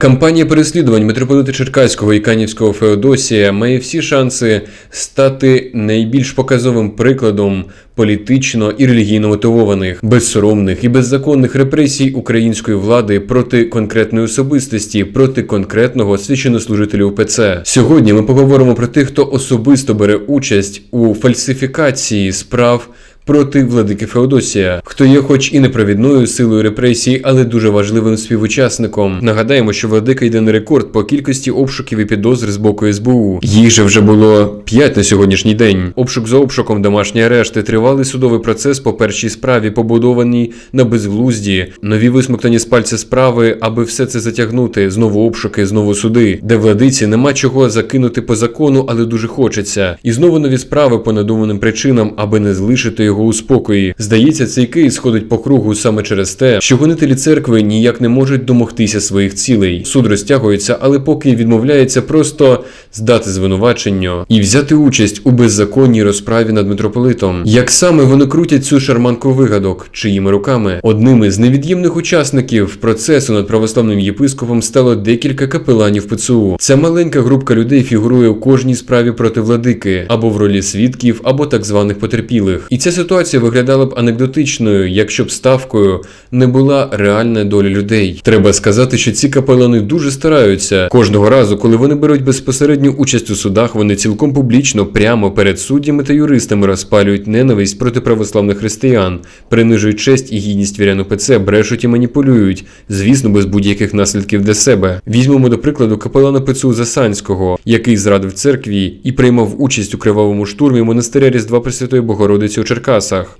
Кампанія переслідувань митрополита Черкаського і Канівського Феодосія має всі шанси стати найбільш показовим прикладом політично і релігійно мотивованих, безсоромних і беззаконних репресій української влади проти конкретної особистості, проти конкретного священнослужителя УПЦ. Сьогодні ми поговоримо про тих, хто особисто бере участь у фальсифікації справ проти владики Феодосія, хто є хоч і непровідною силою репресій, але дуже важливим співучасником. Нагадаємо, що владика йде на рекорд по кількості обшуків і підозр з боку СБУ. Їх же вже було 5 на сьогоднішній день. Обшук за обшуком, домашні арешти, тривалий судовий процес по першій справі, побудований на безглузді, нові висмоктані з пальця справи, аби все це затягнути. Знову обшуки, знову суди, де владиці нема чого закинути по закону, але дуже хочеться. І знову нові справи по надуманим причинам, аби не залишити його у спокої. Здається, цей кейс ходить по кругу саме через те, що гонителі церкви ніяк не можуть домогтися своїх цілей. Суд розтягується, але поки відмовляється просто здати звинувачення і взяти участь у беззаконній розправі над митрополитом. Як саме вони крутять цю шарманку вигадок, чиїми руками? Одними з невід'ємних учасників процесу над православним єпископом стало декілька капеланів ПЦУ. Ця маленька групка людей фігурує у кожній справі проти владики або в ролі свідків, або так званих потерпілих. І ця ситуація виглядала б анекдотичною, якщо б ставкою не була реальна доля людей. Треба сказати, що ці капелани дуже стараються. Кожного разу, коли вони беруть безпосередню участь у судах, вони цілком публічно, прямо перед суддями та юристами розпалюють ненависть проти православних християн, принижують честь і гідність вірян УПЦ, брешуть і маніпулюють, звісно, без будь-яких наслідків для себе. Візьмемо до прикладу капелана ПЦУ Засанського, який зрадив церкві і приймав участь у кривавому штурмі монастиря Різдва Пресвятої Богородиці у Черкасах.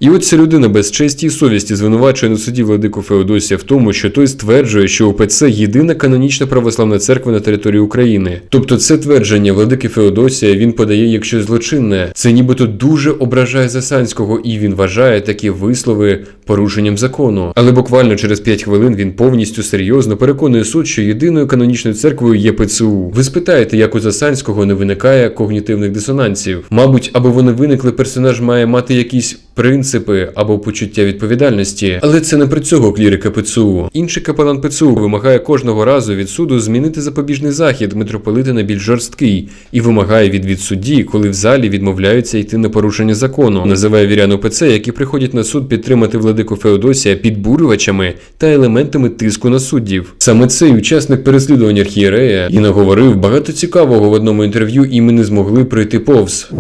І от ця людина без честі і совісті звинувачує на суді владику Феодосія в тому, що той стверджує, що УПЦ єдина канонічна православна церква на території України. Тобто це твердження владики Феодосія він подає як щось злочинне. Це нібито дуже ображає Засанського, і він вважає такі вислови порушенням закону. Але буквально через 5 хвилин він повністю серйозно переконує суд, що єдиною канонічною церквою є ПЦУ. Ви спитаєте, як у Засанського не виникає когнітивних дисонансів? Мабуть, аби вони виникли, персонаж має мати якісь принципи або почуття відповідальності. Але це не про цього клірика ПЦУ. Інший капелан ПЦУ вимагає кожного разу від суду змінити запобіжний захід митрополита на більш жорсткий і вимагає відвід судді, коли в залі відмовляються йти на порушення закону. Називає вірян УПЦ, які приходять на суд підтримати владику Феодосія підбурювачами та елементами тиску на суддів. Саме цей учасник переслідувань архієрея і наговорив багато цікавого в одному інтерв'ю, і ми не змогли пройти повз.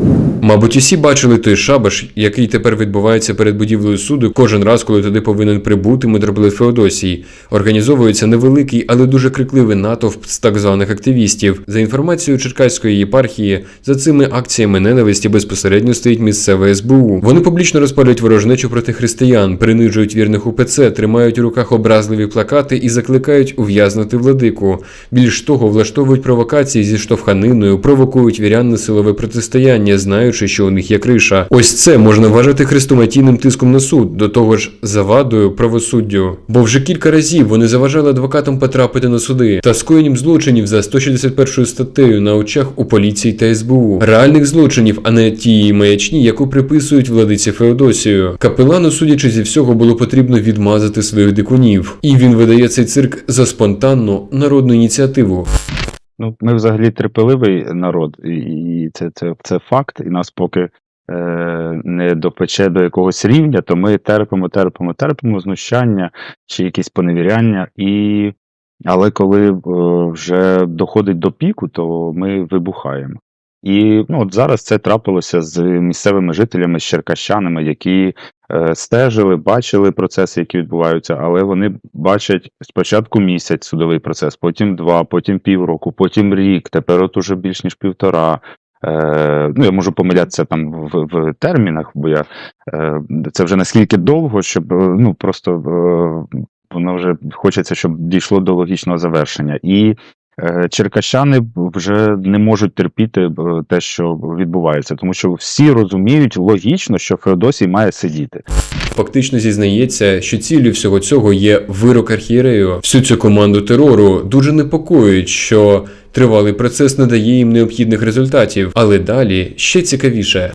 Мабуть, усі бачили той шабаш, який тепер відбувається перед будівлею суду кожен раз, коли туди повинен прибути митрополит Феодосій. Організовується невеликий, але дуже крикливий натовп з так званих активістів. За інформацією Черкаської єпархії, за цими акціями ненависті безпосередньо стоїть місцеве СБУ. Вони публічно розпалюють ворожнечу проти християн, принижують вірних УПЦ, тримають у руках образливі плакати і закликають ув'язнити владику. Більш того, влаштовують провокації зі штовханиною, провокують вірян на силове протистояння, знаючи, що у них є криша. Ось це можна вважати хрестоматійним тиском на суд, до того ж завадою правосуддю. Бо вже кілька разів вони заважали адвокатам потрапити на суди та скоєнням злочинів за 161 статтею на очах у поліції та СБУ. Реальних злочинів, а не тієї маячні, яку приписують владиці Феодосію. Капелану, судячи зі всього, було потрібно відмазати своїх дикунів. І він видає цей цирк за спонтанну народну ініціативу. Ну, ми взагалі терпеливий народ, і- це, це, це факт. І нас поки е, не допече до якогось рівня, то ми терпимо, терпимо, терпимо знущання чи якісь поневіряння. І... Але коли е, вже доходить до піку, то ми вибухаємо. І ну, от зараз це трапилося з місцевими жителями, з черкащанами, які е, стежили, бачили процеси, які відбуваються, але вони бачать спочатку місяць судовий процес, потім два, потім півроку, потім рік, тепер от уже більш ніж півтора. Е, ну, я можу помилятися там в, в термінах, бо я е, це вже наскільки довго, щоб е, ну просто е, воно вже хочеться, щоб дійшло до логічного завершення. І черкащани вже не можуть терпіти е, те, що відбувається, тому що всі розуміють логічно, що Феодосій має сидіти. Фактично зізнається, що ціллю всього цього є вирок архієрею. Всю цю команду терору дуже непокоїть, що тривалий процес не дає їм необхідних результатів. Але далі ще цікавіше.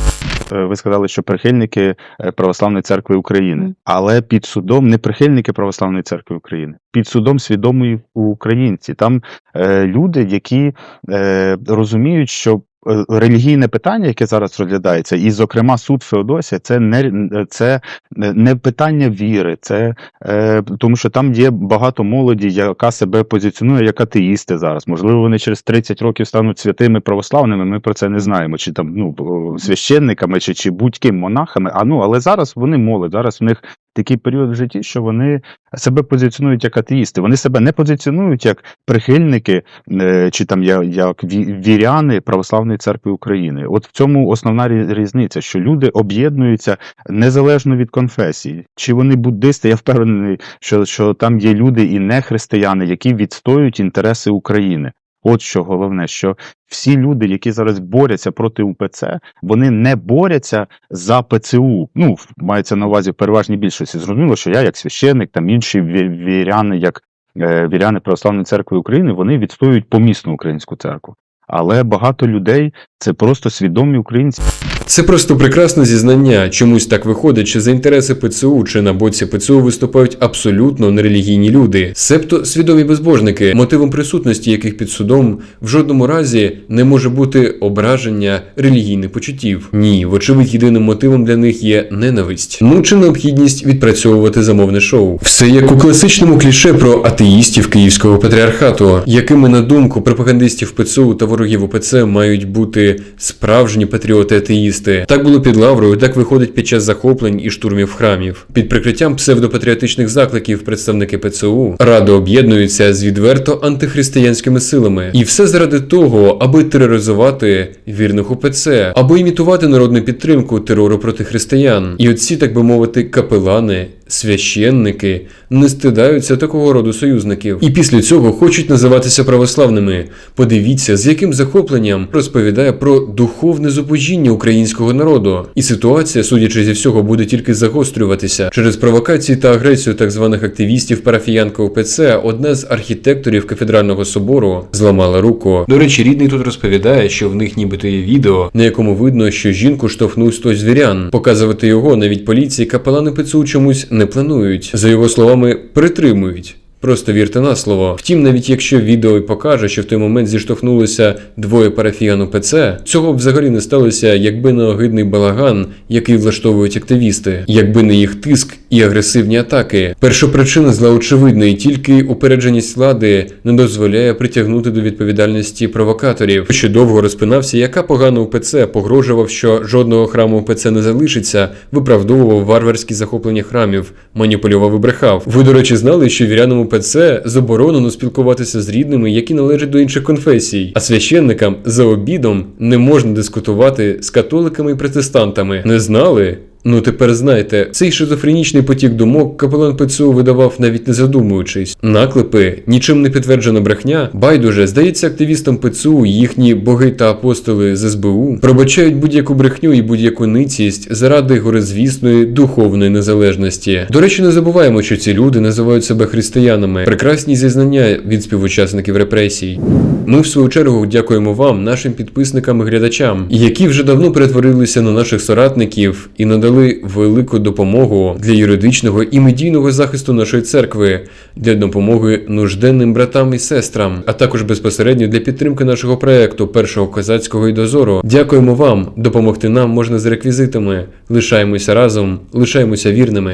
Е, Ви сказали, що прихильники е, Православної церкви України, але під судом не прихильники Православної церкви України, під судом свідомі українці. Там е, люди, які е, розуміють, що релігійне питання, яке зараз розглядається, і, зокрема, суд Феодосія, це не це не питання віри, це е, тому, що там є багато молоді, яка себе позиціонує як атеїсти зараз. Можливо, вони через 30 років стануть святими православними. Ми про це не знаємо, чи там ну священниками, чи, чи будь-ким монахами. А ну але зараз вони молодь, зараз в них такий період в житті, що вони себе позиціонують як атеїсти. Вони себе не позиціонують як прихильники е, чи там як ві- віряни Православної церкви України. От в цьому основна рі- різниця, що люди об'єднуються незалежно від конфесії. Чи вони буддисти, я впевнений, що, що там є люди і не християни, які відстоюють інтереси України. От що головне, що всі люди, які зараз борються проти УПЦ, вони не борються за ПЦУ. Ну, мається на увазі в переважній більшості. Зрозуміло, що я, як священник, там інші віряни, як е, віряни Православної церкви України, вони відстоюють помісну українську церкву. Але багато людей це просто свідомі українці. Це просто прекрасне зізнання. Чомусь так виходить, що за інтереси ПЦУ чи на боці ПЦУ виступають абсолютно нерелігійні люди, себто свідомі безбожники, мотивом присутності яких під судом в жодному разі не може бути ображення релігійних почуттів. Ні, вочевидь, єдиним мотивом для них є ненависть. Ну чи необхідність відпрацьовувати замовне шоу. Все як у класичному кліше про атеїстів Київського патріархату, якими на думку пропагандистів ПЦУ та ворогів УПЦ мають бути справжні патріоти атеїсти. Так було під Лаврою, так виходить під час захоплень і штурмів храмів. Під прикриттям псевдопатріотичних закликів представники ПЦУ радо об'єднуються з відверто антихристиянськими силами. І все заради того, аби тероризувати вірних УПЦ, або імітувати народну підтримку терору проти християн. І оці, так би мовити, капелани. Священники не стидаються такого роду союзників і після цього хочуть називатися православними. Подивіться, з яким захопленням розповідає про духовне зубожіння українського народу. І ситуація, судячи зі всього, буде тільки загострюватися через провокації та агресію так званих активістів парафіянка УПЦ. Одна з архітекторів кафедрального собору зламала руку. До речі, рідний тут розповідає, що в них нібито є відео, на якому видно, що жінку штовхнув хтось з вірян. Показувати його навіть поліції капелани ПЦУ чомусь не планують. За його словами, притримують. Просто вірте на слово. Втім, навіть якщо відео і покаже, що в той момент зіштовхнулися двоє парафіян УПЦ, цього б взагалі не сталося, якби не огидний балаган, який влаштовують активісти, якби не їх тиск і агресивні атаки. Першопричина зла очевидна, і тільки упередженість влади не дозволяє притягнути до відповідальності провокаторів. Що довго розпинався, яка погана УПЦ погрожував, що жодного храму УПЦ не залишиться, виправдовував варварські захоплення храмів, маніпулював і брехав. Ви, до речі, знали, що вірянам УПЦ заборонено спілкуватися з рідними, які належать до інших конфесій, а священникам за обідом не можна дискутувати з католиками і протестантами. Не знали? Ну тепер знайте, цей шизофренічний потік думок капелан ПЦУ видавав навіть не задумуючись. Наклепи, нічим не підтверджена брехня. Байдуже, здається, активістам ПЦУ, їхні боги та апостоли з СБУ пробачають будь-яку брехню і будь-яку ницість заради горизвісної духовної незалежності. До речі, не забуваємо, що ці люди називають себе християнами. Прекрасні зізнання від співучасників репресій. Ми, в свою чергу, дякуємо вам, нашим підписникам і глядачам, які вже давно перетворилися на наших соратників і надали велику допомогу для юридичного і медійного захисту нашої церкви, для допомоги нужденним братам і сестрам, а також безпосередньо для підтримки нашого проекту першого козацького і дозору. Дякуємо вам. Допомогти нам можна з реквізитами. Лишаємося разом, лишаємося вірними.